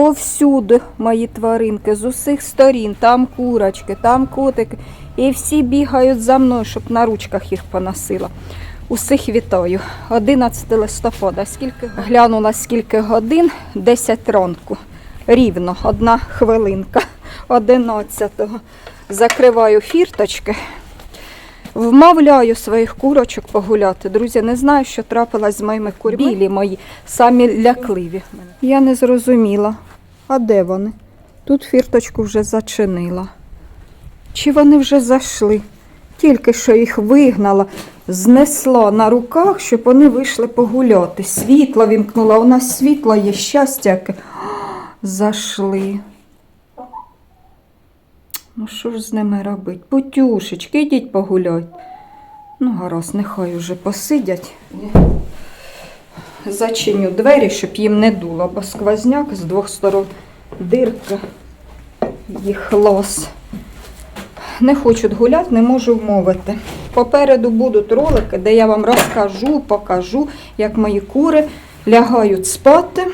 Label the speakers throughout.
Speaker 1: Повсюди мої тваринки, з усіх сторін, там курочки, там котики. І всі бігають за мною, щоб на ручках їх поносила. Усіх вітаю. 11 листопада. Скільки глянула скільки годин? 10 ранку. Рівно, одна хвилинка. 11-го. Закриваю фірточки. Вмовляю своїх курочок погуляти. Друзі, не знаю, що трапилось з моїми курми. Білі мої, самі лякливі. Я не зрозуміла. А де вони? Тут фірточку вже зачинила. Чи вони вже зайшли? Тільки що їх вигнала, знесла на руках, щоб вони вийшли погуляти. Світло вімкнула. У нас світло є щастя. яке. Зайшли. Ну що ж з ними робить? Путюшечки, йдіть погуляйте. Ну, гаразд, нехай уже посидять. Зачиню двері, щоб їм не дуло, бо сквозняк з двох сторон дирка, їх лос. Не хочуть гуляти, не можу вмовити. Попереду будуть ролики, де я вам розкажу, покажу, як мої кури лягають спати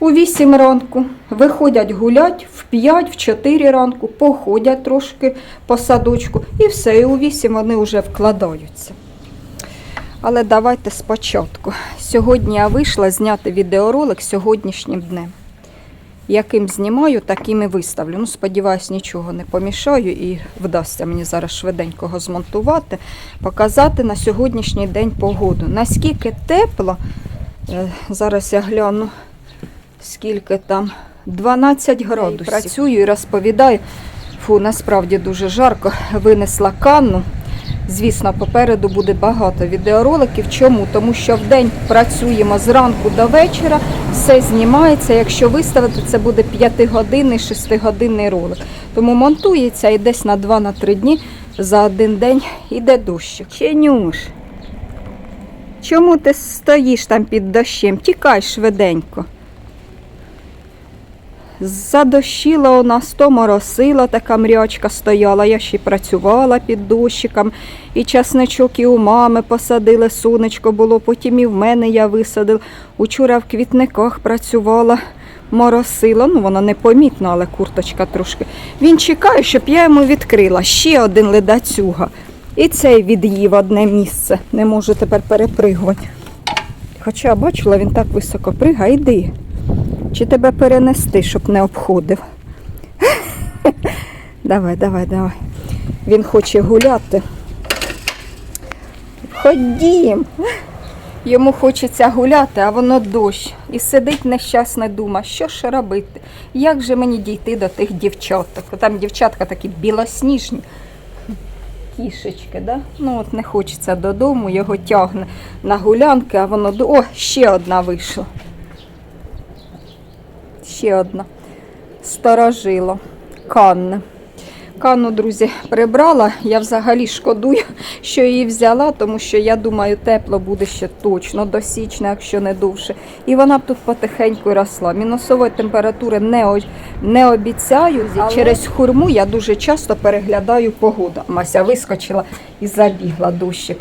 Speaker 1: у 8 ранку, виходять гулять в 5, в 4 ранку, походять трошки по садочку і все, і у 8 вони вже вкладаються. Але давайте спочатку. Сьогодні я вийшла зняти відеоролик сьогоднішнім днем. Яким знімаю, таким і виставлю. Ну, сподіваюсь, нічого не помішаю і вдасться мені зараз швиденько його змонтувати, показати на сьогоднішній день погоду. Наскільки тепло, е, зараз я гляну, скільки там 12 градусів. Працюю і розповідаю. Фу, насправді дуже жарко. Винесла канну. Звісно, попереду буде багато відеороликів. Чому? Тому що в день працюємо зранку до вечора, все знімається. Якщо виставити, це буде 5-годинний, 6-годинний ролик. Тому монтується і десь на 2-3 дні за один день іде дощик. Ченюш, чому ти стоїш там під дощем? Тікай швиденько. Задощила у нас, то моросила, така мрячка стояла. Я ще й працювала під дощиком. І часничок і у мами посадили, сонечко було, потім і в мене я висадила. Учора в квітниках працювала, моросила. Ну, вона непомітна, але курточка трошки. Він чекає, щоб я йому відкрила. Ще один ледацюга. І цей від'їв одне місце. Не можу тепер перепригувати. Хоча бачила, він так високо пригає, йди. Чи тебе перенести, щоб не обходив? давай, давай, давай. Він хоче гуляти. Ходім. Йому хочеться гуляти, а воно дощ. І сидить нещасне дума, що ж робити? Як же мені дійти до тих дівчаток? Там дівчатка такі білосніжні. Кішечки, да? Ну от не хочеться додому, його тягне на гулянки, а воно. О, ще одна вийшла. Ще одна. Старожило. Канне. Канну, друзі, прибрала. Я взагалі шкодую, що її взяла, тому що я думаю, тепло буде ще точно до січня, якщо не довше. І вона б тут потихеньку росла. Мінусової температури не, не обіцяю. Через хурму я дуже часто переглядаю погоду. Мася вискочила і забігла дощик.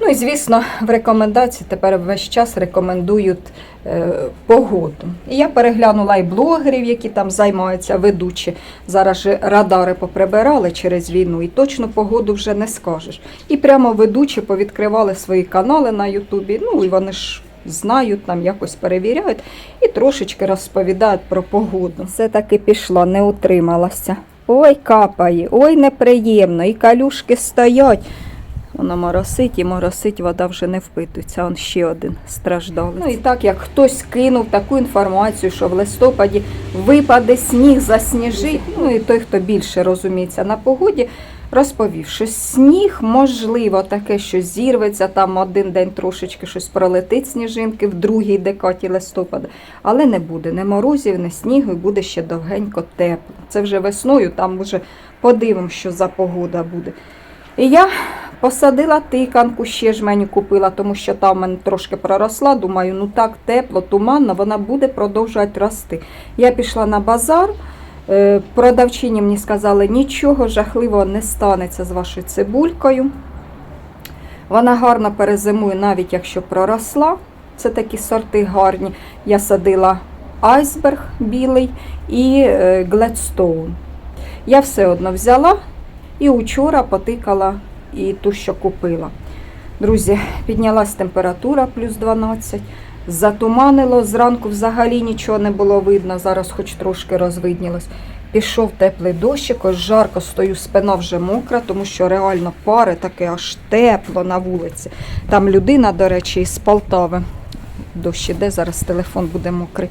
Speaker 1: Ну і звісно, в рекомендації тепер весь час рекомендують е, погоду. І я переглянула і блогерів, які там займаються, ведучі. Зараз же радари поприбирали через війну, і точно погоду вже не скажеш. І прямо ведучі повідкривали свої канали на Ютубі. Ну і вони ж знають, там якось перевіряють і трошечки розповідають про погоду. Все-таки пішла, не утрималася. Ой, капає, ой, неприємно, і калюшки стоять. Воно моросить і моросить, вода вже не впитується. Он ще один страждалець. Ну і так як хтось кинув таку інформацію, що в листопаді випаде сніг, засніжить. Ну і той, хто більше розуміється на погоді, розповів, що сніг можливо таке, що зірветься там один день трошечки щось пролетить сніжинки в другій декаті листопада, але не буде ні морозів, ні снігу, і буде ще довгенько тепло. Це вже весною, там вже подивимо, що за погода буде. І я посадила тиканку, ще жменю купила, тому що там в мене трошки проросла. Думаю, ну так тепло, туманно, вона буде продовжувати рости. Я пішла на базар. е, Продавчині мені сказали, нічого жахливого не станеться з вашою цибулькою. Вона гарно перезимує, навіть якщо проросла. Це такі сорти гарні. Я садила айсберг білий і е, Gladstone. Я все одно взяла і учора потикала і ту, що купила. Друзі, піднялась температура плюс 12. Затуманило, зранку взагалі нічого не було видно, зараз хоч трошки розвиднілось. Пішов теплий дощик, ось жарко стою, спина вже мокра, тому що реально пари таке аж тепло на вулиці. Там людина, до речі, із Полтави. Дощ іде, зараз телефон буде мокрий.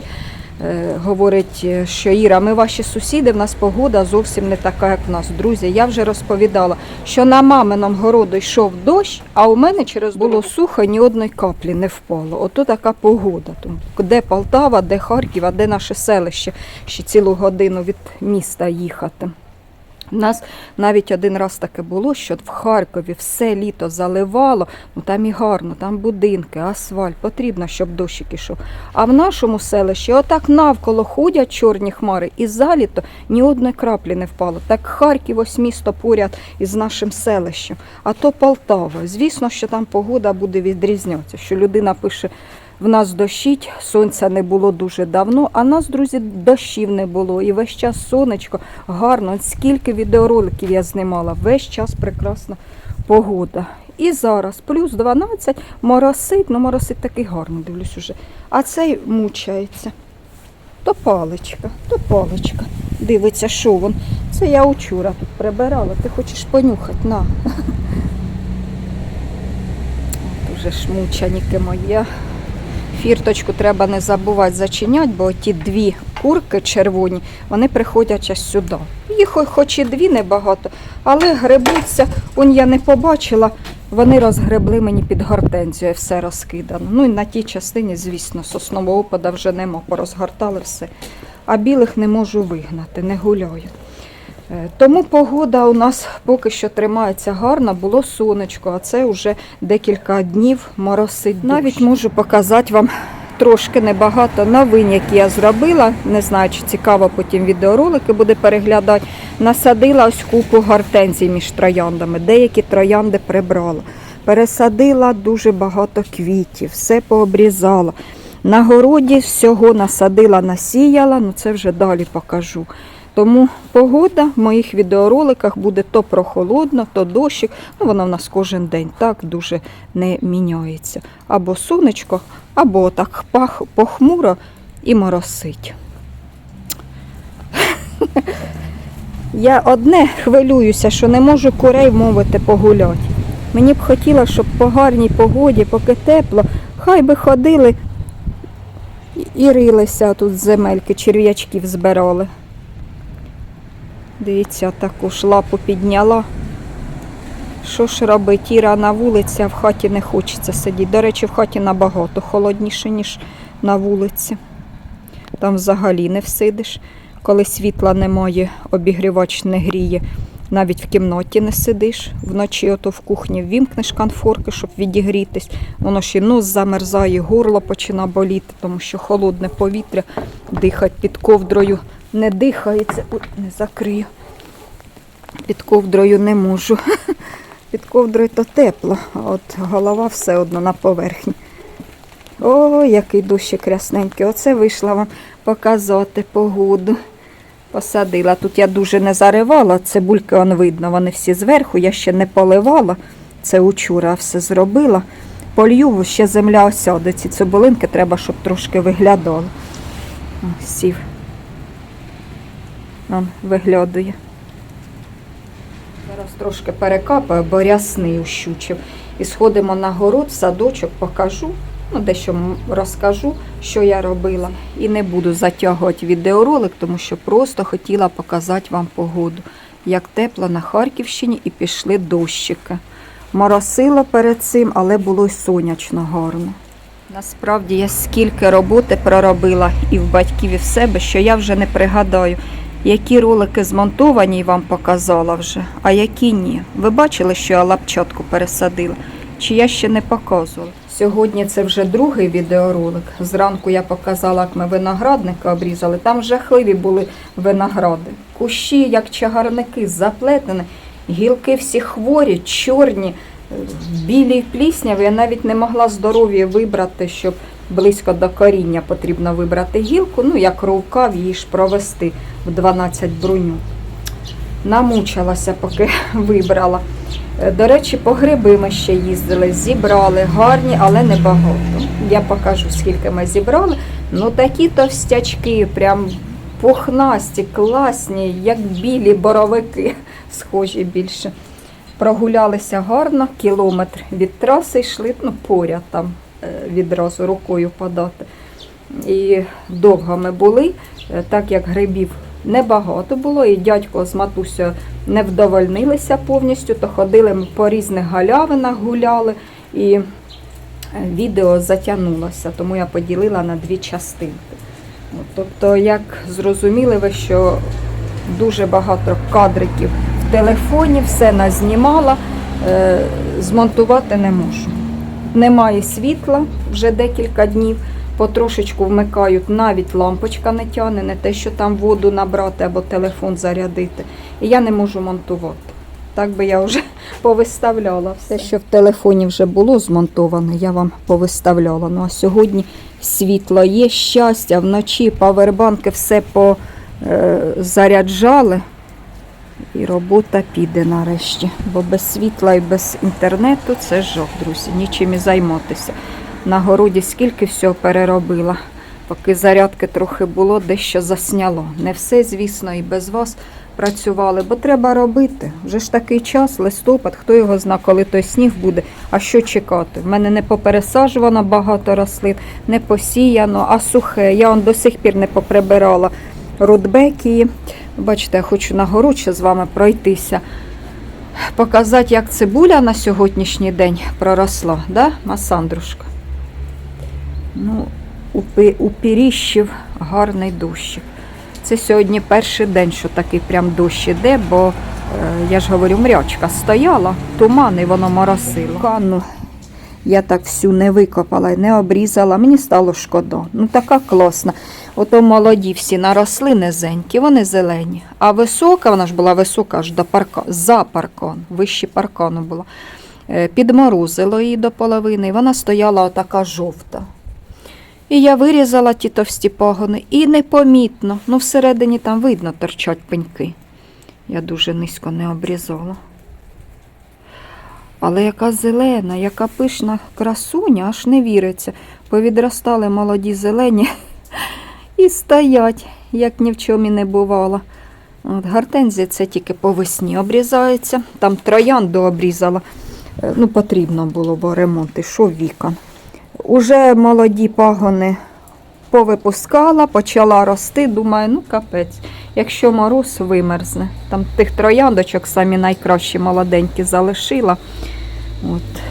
Speaker 1: Е, говорить, е, що Іра, ми ваші сусіди, в нас погода зовсім не така, як в нас. Друзі, я вже розповідала, що на мамином городу йшов дощ, а у мене через було сухо, ні одної каплі не впало. Ото така погода. Тому Де Полтава, де Харків, а де наше селище, ще цілу годину від міста їхати. У нас навіть один раз таке було, що в Харкові все літо заливало, ну там і гарно, там будинки, асфальт, потрібно, щоб дощик ішов. А в нашому селищі отак навколо ходять чорні хмари, і заліто ні одної краплі не впало. Так Харків, ось місто поряд із нашим селищем. А то Полтава. Звісно, що там погода буде відрізнятися, що людина пише. В нас дощить, сонця не було дуже давно, а нас, друзі, дощів не було. І весь час сонечко гарно. Скільки відеороликів я знімала, весь час прекрасна погода. І зараз плюс 12, моросить, ну моросить такий гарно, дивлюсь уже. А цей мучається. То паличка, то паличка. Дивиться, що він. Це я учора тут прибирала. Ти хочеш понюхати? На. От ж мучаніки мої. Фірточку треба не забувати зачиняти, бо ті дві курки червоні, вони приходять аж сюди. Їх хоч і дві небагато, але гребуться, он я не побачила, вони розгребли мені під гортензію, все розкидано. Ну і на тій частині, звісно, соснового опада вже нема, порозгортали все. А білих не можу вигнати, не гуляю. Е, Тому погода у нас поки що тримається гарна, було сонечко, а це вже декілька днів моросить. Навіть можу показати вам трошки небагато новин, які я зробила. Не знаю, чи цікаво потім відеоролики буде переглядати. Насадила ось купу гортензій між трояндами, деякі троянди прибрала. Пересадила дуже багато квітів, все пообрізала. На городі всього насадила, насіяла, ну це вже далі покажу. Тому погода в моїх відеороликах буде то прохолодно, то дощик. Ну, воно в нас кожен день так дуже не міняється. Або сонечко, або так пах, похмуро і моросить. Я одне хвилююся, що не можу курей вмовити погуляти. Мені б хотілося, щоб по гарній погоді, поки тепло, хай би ходили і рилися тут з земельки, черв'ячків збирали. Дивіться, таку ж лапу підняла. Що ж робить? Іра на вулиці, а в хаті не хочеться сидіти. До речі, в хаті набагато холодніше, ніж на вулиці. Там взагалі не всидиш. Коли світла немає, обігрівач не гріє. Навіть в кімнаті не сидиш. Вночі ото в кухні ввімкнеш конфорки, щоб відігрітись. Воно ще нос замерзає, горло починає боліти, тому що холодне повітря дихать під ковдрою не дихається. Ой, не закрию. Під ковдрою не можу. Під ковдрою то тепло, а от голова все одно на поверхні. О, який дощик рясненький. Оце вийшла вам показати погоду. Посадила. Тут я дуже не заривала, цибульки он видно, вони всі зверху. Я ще не поливала. Це учора все зробила. Полью, ще земля осяде. Ці цибулинки треба, щоб трошки виглядало. Сів. Он виглядає. Зараз трошки перекапаю, бо рясний ущучив. І сходимо на город, садочок, покажу, ну, дещо розкажу, що я робила. І не буду затягувати відеоролик, тому що просто хотіла показати вам погоду. Як тепло на Харківщині і пішли дощики. Моросило перед цим, але було й сонячно гарно. Насправді я скільки роботи проробила і в батьків, і в себе, що я вже не пригадаю, які ролики змонтовані вам показала вже, а які ні. Ви бачили, що я лапчатку пересадила? Чи я ще не показувала? Сьогодні це вже другий відеоролик. Зранку я показала, як ми виноградника обрізали. Там жахливі були виногради. Кущі, як чагарники, заплетені, гілки всі хворі, чорні, е, білі плісняві. Я навіть не могла здоров'я вибрати, щоб близько до коріння потрібно вибрати гілку, ну як рукав її ж провести в 12 бруню. Намучилася, поки вибрала. Е, До речі, по гриби ми ще їздили, зібрали гарні, але небагато. Я покажу, скільки ми зібрали. Ну такі товстячки, прям пухнасті, класні, як білі боровики, схожі більше. Прогулялися гарно, кілометр від траси йшли, ну поряд там відразу рукою подати. І довго ми були, е, так як грибів небагато було, і дядько з матусею не вдовольнилися повністю, то ходили ми по різних галявинах, гуляли, і е, відео затягнулося, тому я поділила на дві частинки. Тобто, як зрозуміли ви, що дуже багато кадриків в телефоні, все назнімала, е, змонтувати не можу. Немає світла вже декілька днів, потрошечку вмикають, навіть лампочка не тягне, не те, що там воду набрати або телефон зарядити. І я не можу монтувати. Так би я вже повиставляла все, що в телефоні вже було змонтоване, я вам повиставляла. Ну а сьогодні світло є, щастя, вночі павербанки все позаряджали. І робота піде нарешті. Бо без світла і без інтернету це жах, друзі. Нічим і займатися. На городі скільки всього переробила. Поки зарядки трохи було, дещо засняло. Не все, звісно, і без вас працювали, бо треба робити. Вже ж такий час, листопад, хто його зна, коли той сніг буде. А що чекати? В мене не попересаджувано багато рослин, не посіяно, а сухе. Я он до сих пір не поприбирала рудбекії. Бачите, я хочу на город ще з вами пройтися. Показати, як цибуля на сьогоднішній день проросла, да, Масандрушка? Ну, у, Пі- у Піріщів гарний дощик. Це сьогодні перший день, що такий прям дощ іде, бо е, я ж говорю, мрячка стояла, туман і воно моросило. Я так всю не викопала не обрізала. Мені стало шкода. Ну така класна. Ото молоді всі наросли низенькі, вони зелені. А висока, вона ж була висока аж до парка, за паркан, вище паркану була. Е, Підморозило її до половини, і вона стояла отака жовта. І я вирізала ті товсті пагони, і непомітно, ну всередині там видно торчать пеньки. Я дуже низько не обрізала. Але яка зелена, яка пишна красуня, аж не віриться. Повідростали молоді зелені і стоять, як ні в чому і не бувало. От, гортензія це тільки по весні обрізається. Там троянду обрізала. Е, Ну, потрібно було, бо ремонт ішов вікон. Уже молоді пагони повипускала, почала рости. Думаю, ну капець, якщо мороз вимерзне. Там тих трояндочок самі найкращі молоденькі залишила. От.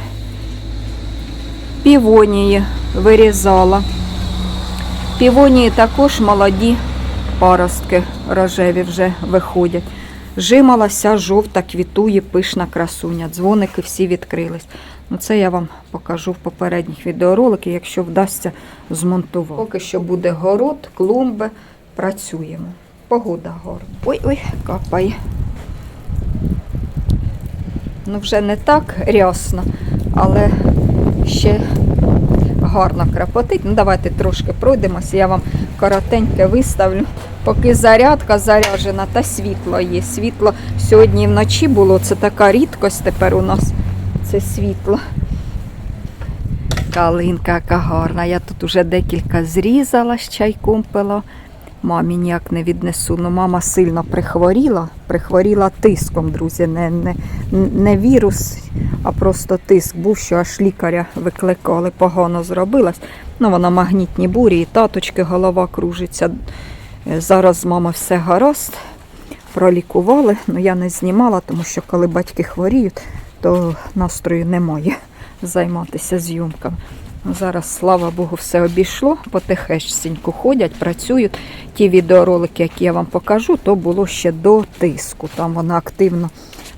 Speaker 1: Півонії вирізала. Півонії також молоді паростки рожеві вже виходять. Жималася жовта, квітує, пишна красуня. Дзвоники всі відкрились. Ну, це я вам покажу в попередніх відеороликах, якщо вдасться змонтувати. Поки що буде город, клумби, працюємо. Погода гарна. Ой-ой, капає. Ну, вже не так рясно, але ще гарно крапотить. Ну, давайте трошки пройдемося, я вам коротеньке виставлю. Поки зарядка заряджена та світло є. Світло сьогодні вночі було, це така рідкость тепер у нас. Це світло. Калинка яка гарна. Я тут уже декілька зрізала з чайком пила. Мамі ніяк не віднесу. Ну, мама сильно прихворіла, прихворіла тиском, друзі. Не, не, не вірус, а просто тиск був, що аж лікаря викликали, погано зробилась. Ну, вона магнітні бурі, і таточки голова кружиться. Зараз мама все гаразд. Пролікували, ну я не знімала, тому що коли батьки хворіють, то настрою немає займатися зйомками. Зараз, слава Богу, все обійшло, потихесеньку ходять, працюють. Ті відеоролики, які я вам покажу, то було ще до тиску. Там вона активно,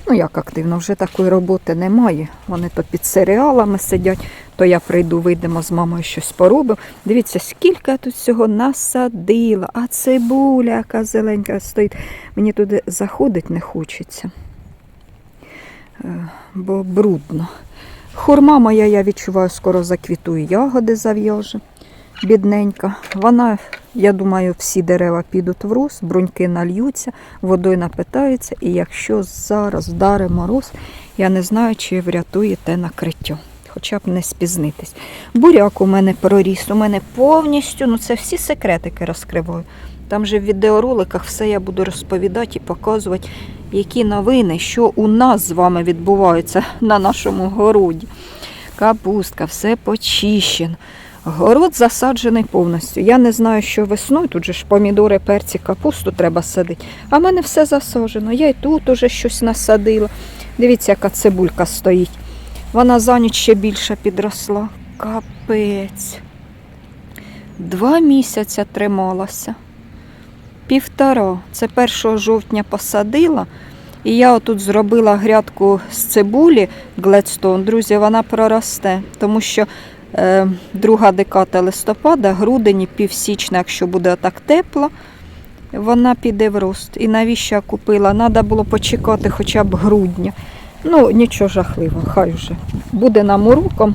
Speaker 1: ну як активно, вже такої роботи немає. Вони то під серіалами сидять, то я прийду, вийдемо з мамою щось поробимо. Дивіться, скільки я тут всього насадила, а цибуля, яка зеленька стоїть. Мені туди заходить не хочеться, бо брудно. Хурма моя, я відчуваю, скоро заквітує, ягоди зав'яже. бідненька. Вона, я думаю, всі дерева підуть в рост, бруньки нальються, водою напитаються, і якщо зараз вдаре мороз, я не знаю, чи врятує те накриття. Хоча б не спізнитись. Буряк у мене проріс, у мене повністю, ну це всі секретики розкриваю. Там же в відеороликах все я буду розповідати і показувати, які новини, що у нас з вами відбувається на нашому городі. Капустка, все почищено. Город засаджений повністю. Я не знаю, що весною, тут же ж помідори, перці, капусту треба садити. А в мене все засаджено. Я й тут уже щось насадила. Дивіться, яка цибулька стоїть. Вона за ніч ще більше підросла. Капець. Два місяці трималася. Півтора. Це 1 жовтня посадила. І я отут зробила грядку з цибулі Гладстон. Друзі, вона проросте, тому що е, друга декада листопада, грудень, і півсічня, якщо буде так тепло, вона піде в рост. І навіщо я купила? Треба було почекати хоча б грудня. Ну, нічого жахливого, хай вже. Буде нам уроком.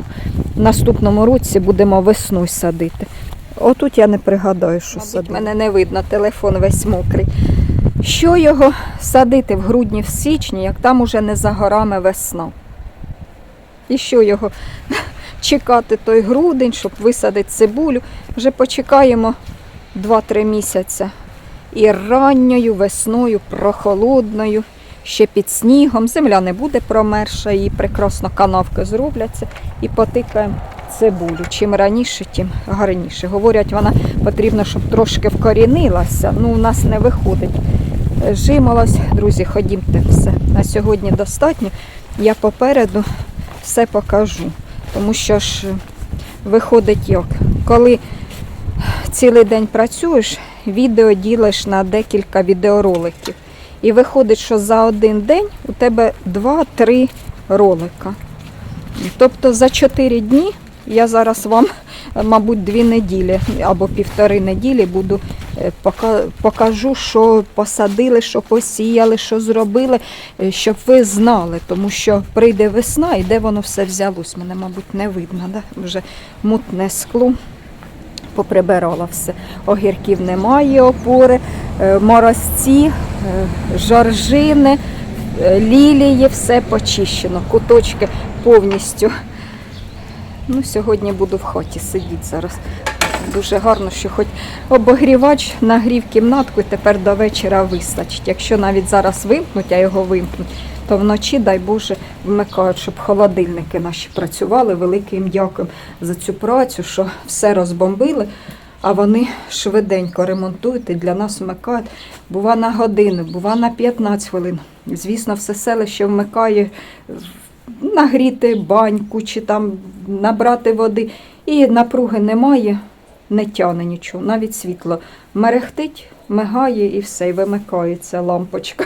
Speaker 1: В наступному році будемо весною садити. Отут я не пригадаю, що садити. Мене не видно, телефон весь мокрий. Що його садити в грудні, в січні, як там уже не за горами весна? І що його чекати той грудень, щоб висадити цибулю? Вже почекаємо 2-3 місяці. І ранньою весною, прохолодною, ще під снігом. Земля не буде промерша, і прекрасно канавки зробляться і потикаємо цибулю. Чим раніше, тим гарніше. Говорять, вона потрібно, щоб трошки вкорінилася. Ну, у нас не виходить. Жимолось, друзі, ходімте все. На сьогодні достатньо. Я попереду все покажу. Тому що ж виходить як, коли цілий день працюєш, відео ділиш на декілька відеороликів. І виходить, що за один день у тебе 2-3 ролика. Тобто за 4 дні я зараз вам, мабуть, 2 неділі або півтори неділі буду е, покажу, що посадили, що посіяли, що зробили, е, щоб ви знали, тому що прийде весна і де воно все взялось. Мене, мабуть, не видно. Да? Вже мутне скло поприбирала все. Огірків немає, опори, е, морозці, жоржини, е, лілії, все почищено. Куточки повністю. Ну, сьогодні буду в хаті сидіти зараз. Дуже гарно, що хоч обогрівач нагрів кімнатку і тепер до вечора вистачить. Якщо навіть зараз вимкнуть, а його вимкнуть, то вночі, дай Боже, вмикають, щоб холодильники наші працювали. Велике їм дякую за цю працю, що все розбомбили, а вони швиденько ремонтують і для нас вмикають. Бува на годину, бува на 15 хвилин. Звісно, все селище вмикає нагріти баньку чи там набрати води. І напруги немає, не тяне нічого, навіть світло мерехтить, мигає і все, і вимикається лампочка.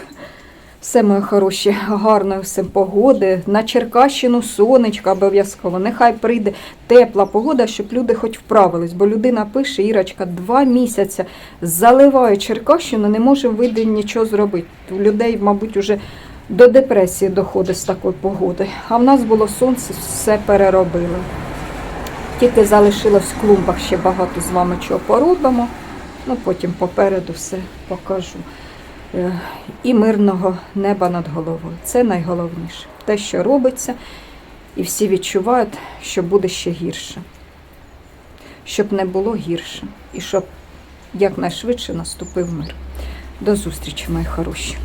Speaker 1: Все, мої хороші, гарної всім погоди. На Черкащину сонечко обов'язково. Нехай прийде тепла погода, щоб люди хоч вправились. Бо людина пише, Ірочка, два місяці заливає Черкащину, не може види нічого зробити. У людей, мабуть, уже до депресії доходить з такої погоди. А в нас було сонце, все переробили. Тільки залишилось в клумбах ще багато з вами чого поробимо. Ну, потім попереду все покажу. Е, І мирного неба над головою. Це найголовніше. Те, що робиться, і всі відчувають, що буде ще гірше. Щоб не було гірше. І щоб якнайшвидше наступив мир. До зустрічі, мої хороші.